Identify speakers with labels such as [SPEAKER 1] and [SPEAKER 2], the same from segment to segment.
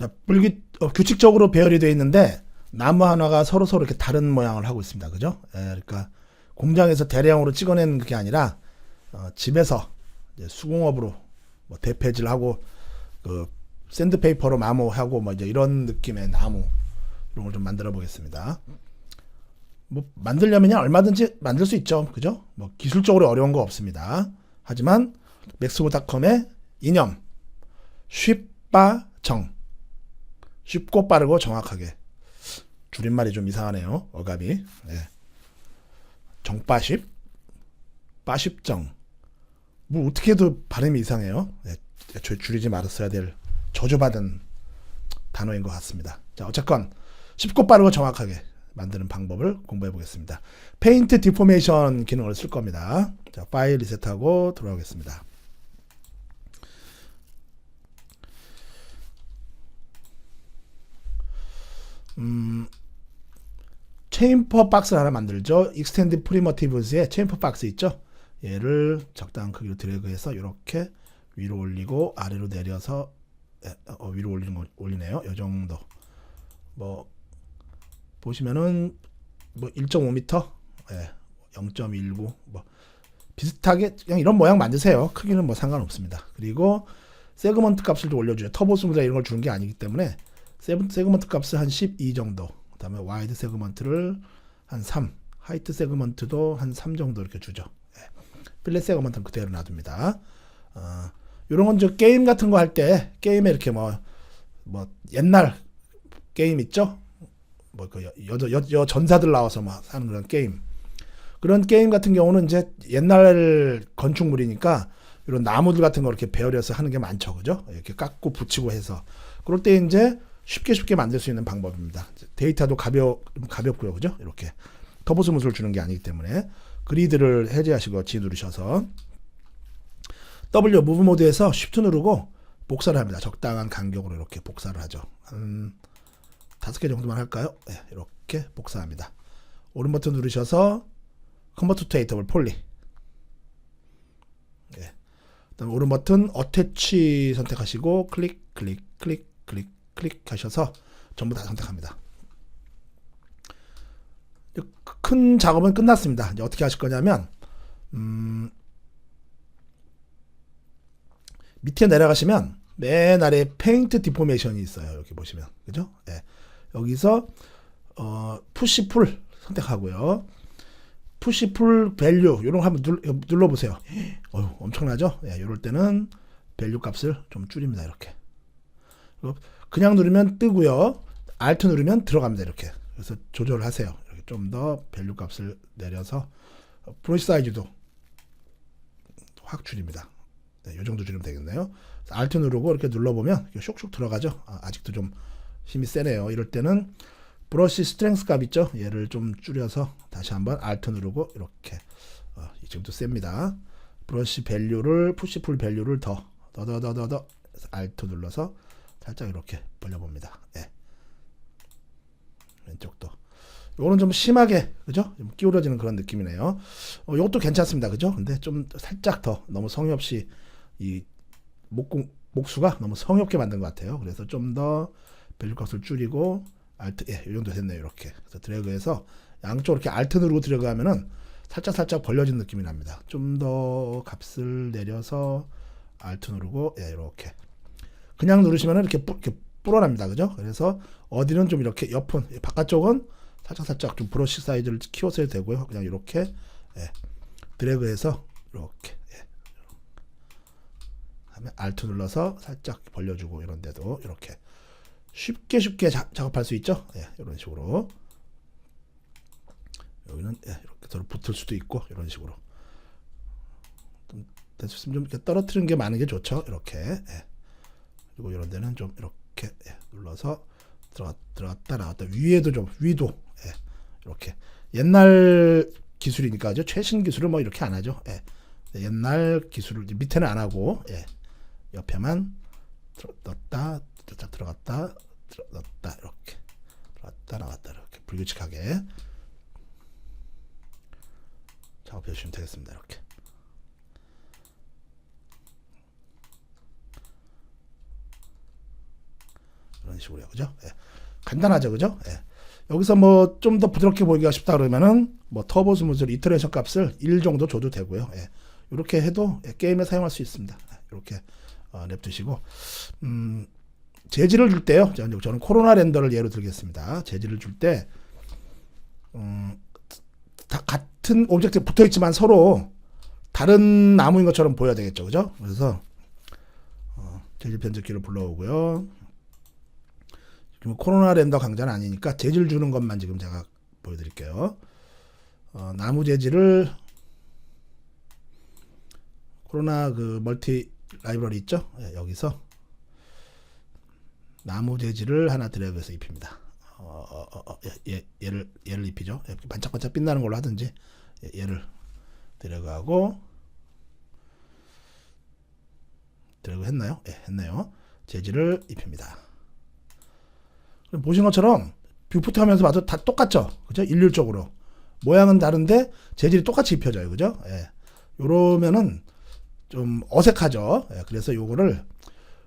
[SPEAKER 1] 자, 불규, 어, 규칙적으로 배열이 되어 있는데 나무 하나가 서로 서로 이렇게 다른 모양을 하고 있습니다. 그죠? 예, 그러니까 공장에서 대량으로 찍어낸 그게 아니라 어, 집에서 수공업으로 뭐 대패질하고 그 샌드페이퍼로 마모하고 뭐 이제 이런 느낌의 나무 이런 걸 좀 만들어 보겠습니다. 뭐 만들려면요 얼마든지 만들 수 있죠. 그죠? 뭐 기술적으로 어려운 거 없습니다. 하지만 맥스보닷컴의 이념 쉽바 정 쉽고 빠르고 정확하게 줄임말이 좀 이상하네요. 어감이. 예. 정빠십 빠십정 뭐 어떻게 해도 발음이 이상해요. 예, 애초에 줄이지 말았어야 될 저주받은 단어인 것 같습니다. 자, 어쨌건 쉽고 빠르고 정확하게 만드는 방법을 공부해 보겠습니다. 페인트 디포메이션 기능을 쓸 겁니다. 자, 파일 리셋하고 돌아오겠습니다. 음, 체인퍼 박스를 하나 만들죠. 익스텐드 프리머티브스의 체인퍼 박스 있죠. 얘를 적당한 크기로 드래그해서 이렇게 위로 올리고 아래로 내려서 예, 어, 위로 올리는 거 올리네요. 요 정도. 뭐 보시면은 뭐 1.5m, 예, 0.19, 뭐 비슷하게 그냥 이런 모양 만드세요. 크기는 뭐 상관없습니다. 그리고 세그먼트 값을 좀 올려줘요. 터보 스무드 이런 걸 주는 게 아니기 때문에 세그먼트 값을 한 12 정도. 그 다음에 와이드 세그먼트를 한 3, 하이트 세그먼트도 한 3 정도 이렇게 주죠. 예. 필렛 세그먼트는 그대로 놔둡니다. 어, 이런 건 저 게임 같은 거 할 때 게임에 이렇게 뭐 뭐 옛날 게임 있죠? 뭐그 여, 여, 여 전사들 나와서 막 하는 그런 게임. 그런 게임 같은 경우는 이제 옛날 건축물이니까 이런 나무들 같은 거 이렇게 베어려서 하는 게 많죠. 그죠? 이렇게 깎고 붙이고 해서. 그럴 때 이제 쉽게 쉽게 만들 수 있는 방법입니다. 데이터도 가벼, 가볍고요. 그죠? 이렇게. 터보스무스를 주는 게 아니기 때문에 그리드를 해제하시고 G 누르셔서 W 무브 모드에서 Shift 누르고 복사를 합니다. 적당한 간격으로 이렇게 복사를 하죠. 한 다섯 개 정도만 할까요? 네, 이렇게 복사합니다. 오른 버튼 누르셔서 컨버트 투 에이터블 폴리. 예. 그다음 오른 버튼 어태치 선택하시고 클릭 클릭 클릭 클릭 클릭 하셔서 전부 다 선택합니다. 큰 작업은 끝났습니다. 이제 어떻게 하실 거냐면 음, 밑에 내려가시면 맨 아래 페인트 디포메이션이 있어요. 여기 보시면 그죠? 예. 여기서 어, 푸시 풀 선택하고요. 푸시 풀 밸류 이런 거 한번 눌, 눌러보세요. 어휴, 엄청나죠? 예, 이럴 때는 밸류 값을 좀 줄입니다. 이렇게. 그냥 누르면 뜨고요. 알트 누르면 들어갑니다. 이렇게. 그래서 조절을 하세요. 좀 더 밸류 값을 내려서 브러쉬 사이즈도 확 줄입니다. 네, 이 정도 줄이면 되겠네요. 알트 누르고 이렇게 눌러보면 이렇게 쇽쇽 들어가죠. 아, 직도좀 힘이 세네요. 이럴 때는 브러쉬 스트렝스 값 있죠. 얘를 좀 줄여서 다시 한번 알트 누르고 이렇게 어, 지금도 셉니다. 브러쉬 밸류를 푸시 풀 밸류를 더 더 더 더 더더 알트 눌러서 살짝 이렇게 벌려봅니다. 예. 왼쪽도 요거는 좀 심하게 그죠? 좀 기울어지는 그런 느낌이네요. 어, 요것도 괜찮습니다. 그죠? 근데 좀 살짝 더 너무 성의 없이 이 목공 목수가 너무 성의 없게 만든 것 같아요. 그래서 좀 더 밸류 값을 줄이고 알트 예, 이 정도 됐네요. 이렇게. 그래서 드래그해서 양쪽 이렇게 알트 누르고 드래그하면은 살짝 살짝 벌려진 느낌이 납니다. 좀 더 값을 내려서 알트 누르고 예, 이렇게. 그냥 누르시면은 이렇게, 뿌, 이렇게 불어납니다. 그죠? 그래서 어디는 좀 이렇게 옆은 바깥쪽은 살짝 살짝 좀 브러쉬 사이즈를 키워서 되고요. 그냥 이렇게 예, 드래그해서 이렇게 예. 하면 알트 눌러서 살짝 벌려주고 이런 데도 이렇게 쉽게 쉽게 자, 작업할 수 있죠. 예, 이런 식으로 여기는 예, 이렇게 서로 붙을 수도 있고 이런 식으로 좀 됐으면 좀 이렇게 떨어뜨리는 게 많은 게 좋죠. 이렇게 예. 그리고 이런 데는 좀 이렇게 예, 눌러서 들어갔, 들어갔다 나왔다 위에도 좀 위도 예, 이렇게 옛날 기술이니까 죠. 최신 기술을 뭐 이렇게 안 하죠. 예. 옛날 기술을 밑에는 안 하고 예. 옆에만 들어, 넣었다 들어갔다 들어, 넣었다 이렇게 들어갔다 나왔다 이렇게 불규칙하게 작업해 주시면 되겠습니다. 이렇게 식으로요. 그죠? 예. 간단하죠. 그죠? 예. 여기서 뭐 좀 더 부드럽게 보이기가 싶다 그러면은 뭐 터보 스무즈 이터레이션 값을 1 정도 줘도 되고요. 예. 이렇게 해도 예, 게임에 사용할 수 있습니다. 이렇게 어, 냅두시고 음, 재질을 줄 때요. 저는, 코로나 렌더를 예로 들겠습니다. 재질을 줄때 음, 다 같은 오브젝트 붙어 있지만 서로 다른 나무인 것처럼 보여야 되겠죠. 그죠? 그래서 어, 재질 편집기를 불러오고요. 지금 코로나 렌더 강좌는 아니니까 재질 주는 것만 지금 제가 보여드릴게요. 어, 나무 재질을 코로나 그 멀티 라이브러리 있죠? 예, 여기서 나무 재질을 하나 드래그해서 입힙니다. 어, 어, 어, 어, 예, 예, 얘를 얘를 입히죠. 반짝반짝 빛나는 걸로 하든지 예, 얘를 드래그하고 드래그 했나요? 예, 했네요. 재질을 입힙니다. 보신 것처럼 뷰포트 하면서 봐도 다 똑같죠? 그죠? 일률적으로. 모양은 다른데 재질이 똑같이 입혀져요. 그죠? 예. 요러면은 좀 어색하죠? 예, 그래서 요거를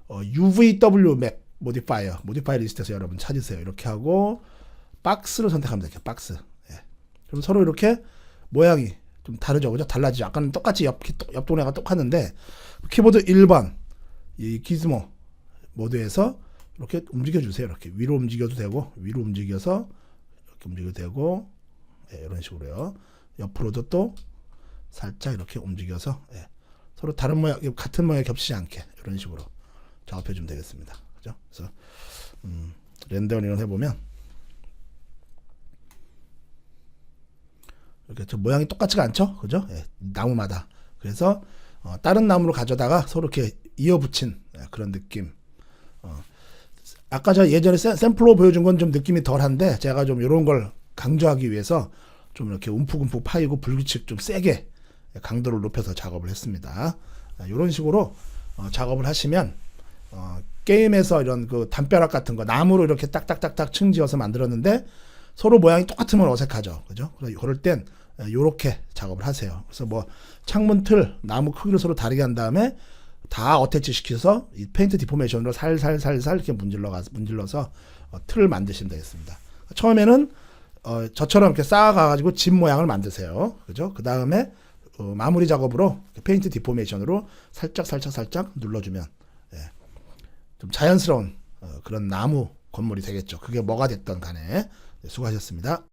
[SPEAKER 1] 어, UVW 맵 모디파이어, 모디파이 리스트에서 여러분 찾으세요. 이렇게 하고 박스를 돼요. 박스. 예. 그럼 서로 이렇게 모양이 좀 다르죠. 그죠? 달라지죠. 아까는 똑같이 옆, 옆 동네가 똑같는데 키보드 1번 이 기즈모 모드에서 이렇게 움직여 주세요. 이렇게 위로 움직여도 되고 위로 움직여서 이렇게 움직여도 되고 예, 이런 식으로요. 옆으로도 또 살짝 이렇게 움직여서 예, 서로 다른 모양 같은 모양이 겹치지 않게 이런 식으로 작업해 주면 되겠습니다. 그죠? 그래서 음, 렌더링을 해보면 이렇게 저 모양이 똑같지가 않죠, 그죠? 예, 나무마다. 그래서 어, 다른 나무로 가져다가 서로 이렇게 이어붙인 예, 그런 느낌. 어, 아까 저 예전에 샘- 샘플로 보여준 건 좀 느낌이 덜한데 제가 좀 이런 걸 강조하기 위해서 좀 이렇게 움푹움푹 파이고 불규칙 좀 세게 강도를 높여서 작업을 했습니다. 이런 식으로 어, 작업을 하시면 어, 게임에서 이런 그 담벼락 같은 거 나무로 이렇게 딱딱딱딱 층지어서 만들었는데 서로 모양이 똑같으면 어색하죠. 그죠? 그럴 땐 이렇게 작업을 하세요. 그래서 뭐 창문 틀, 나무 크기를 서로 다르게 한 다음에 다 어태치 시켜서 이 페인트 디포메이션으로 살살살살 이렇게 문질러 가 문질러서 어, 틀을 만드시면 되겠습니다. 처음에는 어, 저처럼 이렇게 쌓아가지고 집 모양을 만드세요. 그죠? 그 다음에 어, 마무리 작업으로 페인트 디포메이션으로 살짝 살짝 살짝 눌러주면 예, 좀 자연스러운 어, 그런 나무 건물이 되겠죠. 그게 뭐가 됐던 간에 네, 수고하셨습니다.